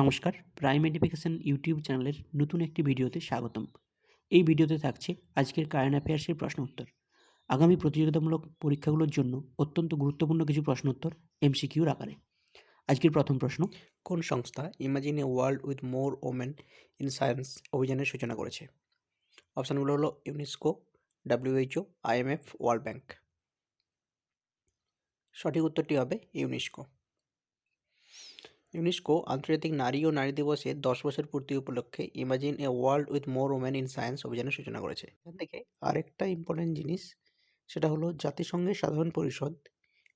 নমস্কার, prime education YouTube চ্যানেলের নতুন একটি ভিডিওতে স্বাগতম। এই ভিডিওতে থাকছে আজকের কারেন্ট অ্যাফেয়ার্সের প্রশ্ন উত্তর। আগামী প্রতিযোগিতামূলক পরীক্ষাগুলোর জন্য অত্যন্ত গুরুত্বপূর্ণ কিছু প্রশ্ন উত্তর এমসিকিউর আকারে। আজকের প্রথম প্রশ্ন, কোন সংস্থা imagine a world with more women in science অভিযানের সূচনা করেছে? অপশানগুলো হলো UNESCO WHO IMF World Bank সঠিক উত্তরটি হবে ইউনেস্কো ইউনেস্কো আন্তর্জাতিক নারী ও নারী দিবসে দশ বছর পূর্তি উপলক্ষে imagine a world with more women in science অভিযানের সূচনা করেছে। এখান থেকে আরেকটা ইম্পর্টেন্ট জিনিস, সেটা হলো জাতিসংঘের সাধারণ পরিষদ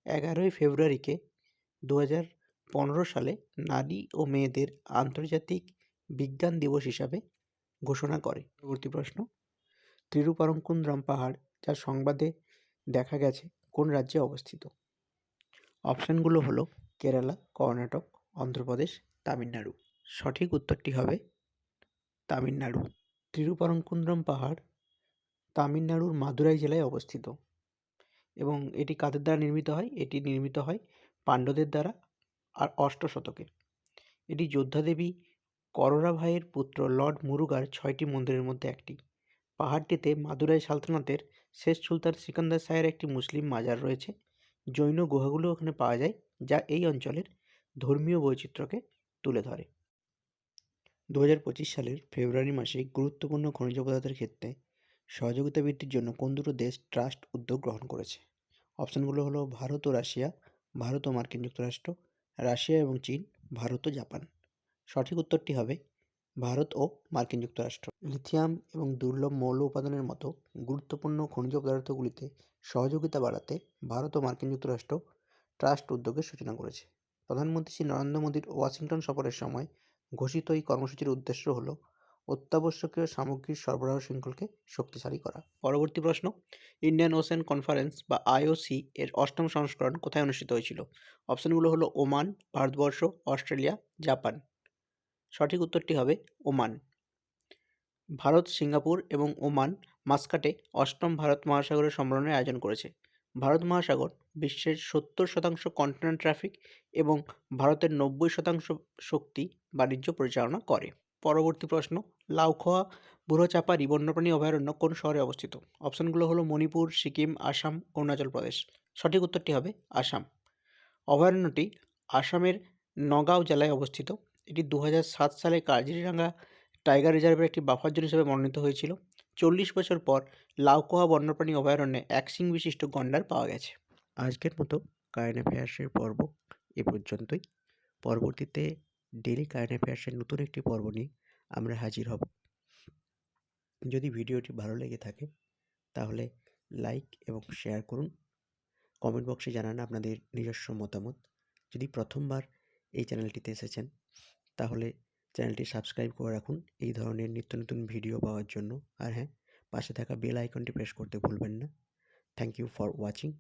এগারোই ফেব্রুয়ারিকে দু হাজার পনেরো সালে নারী ও মেয়েদের আন্তর্জাতিক বিজ্ঞান দিবস হিসাবে ঘোষণা করে। পরবর্তী প্রশ্ন তিরুপারঙ্কুন্দ্রম পাহাড়, যা সংবাদে দেখা গেছে, কোন রাজ্যে অবস্থিত? অপশানগুলো হলো কেরালা, কর্ণাটক অন্ধ্রপ্রদেশ, তামিলনাড়ু। সঠিক উত্তরটি হবে তামিলনাড়ু। তিরুপরঙ্কুন্দ্রম পাহাড় তামিলনাড়ুর মাদুরাই জেলায় অবস্থিত এবং এটি কাদের দ্বারা নির্মিত হয়? এটি নির্মিত হয় পাণ্ডবদের দ্বারা আর অষ্ট শতকে। এটি যোদ্ধা দেবী কররা ভাইয়ের পুত্র লর্ড মুরুগার ছয়টি মন্দিরের মধ্যে একটি। পাহাড়টিতে মাদুরাই সালতানাতের শেষ সুলতান সিকান্দার শাহের একটি মুসলিম মাজার রয়েছে। জৈন গুহাগুলো ওখানে পাওয়া যায়, যা এই অঞ্চলের ধর্মীয় বৈচিত্র্যকে তুলে ধরে। দু হাজার পঁচিশ সালের ফেব্রুয়ারি মাসে গুরুত্বপূর্ণ খনিজ পদার্থের ক্ষেত্রে সহযোগিতা বৃদ্ধির জন্য কোন দুটো দেশ ট্রাস্ট উদ্যোগ গ্রহণ করেছে? অপশানগুলো হলো ভারত ও রাশিয়া, ভারত ও মার্কিন যুক্তরাষ্ট্র, রাশিয়া এবং চীন, ভারত ও জাপান। সঠিক উত্তরটি হবে ভারত ও মার্কিন যুক্তরাষ্ট্র। লিথিয়াম এবং দুর্লভ মৌল উপাদানের মতো গুরুত্বপূর্ণ খনিজ পদার্থগুলিতে সহযোগিতা বাড়াতে ভারত ও মার্কিন যুক্তরাষ্ট্র ট্রাস্ট উদ্যোগের সূচনা করেছে। প্রধানমন্ত্রী শ্রী নরেন্দ্র মোদীর ওয়াশিংটন সফরের সময় ঘোষিত এই কর্মসূচির উদ্দেশ্য হল অত্যাবশ্যকীয় সামগ্রীর সরবরাহ শৃঙ্খলকে শক্তিশালী করা। পরবর্তী প্রশ্ন, ইন্ডিয়ান ওশেন কনফারেন্স বা আইওসি এর অষ্টম সংস্করণ কোথায় অনুষ্ঠিত হয়েছিল? অপশানগুলো হলো ওমান, ভারতবর্ষ, অস্ট্রেলিয়া, জাপান। সঠিক উত্তরটি হবে ওমান। ভারত, সিঙ্গাপুর এবং ওমান মাস্কাটে অষ্টম ভারত মহাসাগরের সম্মেলনের আয়োজন করেছে। ভারত মহাসাগর বিশ্বের সত্তর শতাংশ কন্টেনার ট্রাফিক এবং ভারতের নব্বই শতাংশ শক্তি বাণিজ্য পরিচালনা করে। পরবর্তী প্রশ্ন লাউখোয়া বুড়োচাপাড়ি বন্যপ্রাণী অভয়ারণ্য কোন শহরে অবস্থিত? অপশানগুলো হলো মণিপুর, সিকিম, আসাম, অরুণাচল প্রদেশ। সঠিক উত্তরটি হবে আসাম। অভয়ারণ্যটি আসামের নগাঁও জেলায় অবস্থিত। এটি দু সালে কাজিরাঙ্গা টাইগার রিজার্ভের একটি বাফার জোন হিসেবে মনোনীত হয়েছিল। চল্লিশ বছর পর লাউকোহা বন্যপ্রাণী অভয়ারণ্যে এক সিং বিশিষ্ট গন্ডার পাওয়া গেছে। আজকের মতো কারেন্ট অ্যাফেয়ার্সের পর্ব এ পর্যন্তই। পরবর্তীতে ডেলি কারেন্ট অ্যাফেয়ার্সের নতুন একটি পর্ব নিয়ে আমরা হাজির হব। যদি ভিডিওটি ভালো লেগে থাকে, তাহলে লাইক এবং শেয়ার করুন। কমেন্ট বক্সে জানান আপনাদের নিজস্ব মতামত। যদি প্রথমবার এই চ্যানেলটিতে এসেছেন, তাহলে চ্যানেলটি সাবস্ক্রাইব করে রাখুন এই ধরনের নিত্য নতুন ভিডিও পাওয়ার জন্য। আর হ্যাঁ পাশে থাকা বেল আইকনটি প্রেস করতে ভুলবেন না। Thank you for watching